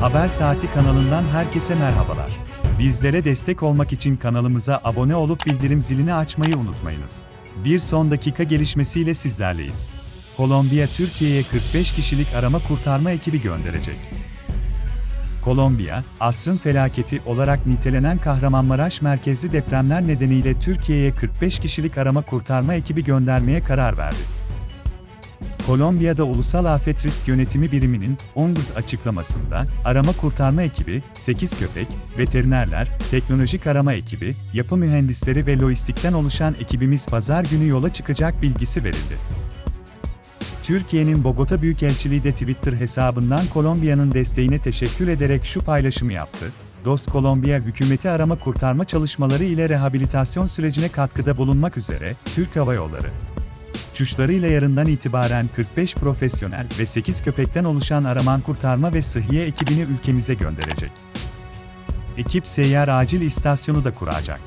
Haber Saati kanalından herkese merhabalar. Bizlere destek olmak için kanalımıza abone olup bildirim zilini açmayı unutmayınız. Bir son dakika gelişmesiyle sizlerleyiz. Kolombiya Türkiye'ye 45 kişilik arama kurtarma ekibi gönderecek. Kolombiya, asrın felaketi olarak nitelenen Kahramanmaraş merkezli depremler nedeniyle Türkiye'ye 45 kişilik arama kurtarma ekibi göndermeye karar verdi. Kolombiya'da Ulusal Afet Risk Yönetimi Biriminin 14 açıklamasında, arama kurtarma ekibi, 8 köpek, veterinerler, teknolojik arama ekibi, yapı mühendisleri ve lojistikten oluşan ekibimiz pazar günü yola çıkacak bilgisi verildi. Türkiye'nin Bogota Büyükelçiliği de Twitter hesabından Kolombiya'nın desteğine teşekkür ederek şu paylaşımı yaptı. Dost Kolombiya hükümeti arama kurtarma çalışmaları ile rehabilitasyon sürecine katkıda bulunmak üzere Türk Hava Yolları, uçuşlarıyla yarından itibaren 45 profesyonel ve 8 köpekten oluşan araman kurtarma ve sıhhiye ekibini ülkemize gönderecek. Ekip seyyar acil istasyonu da kuracak.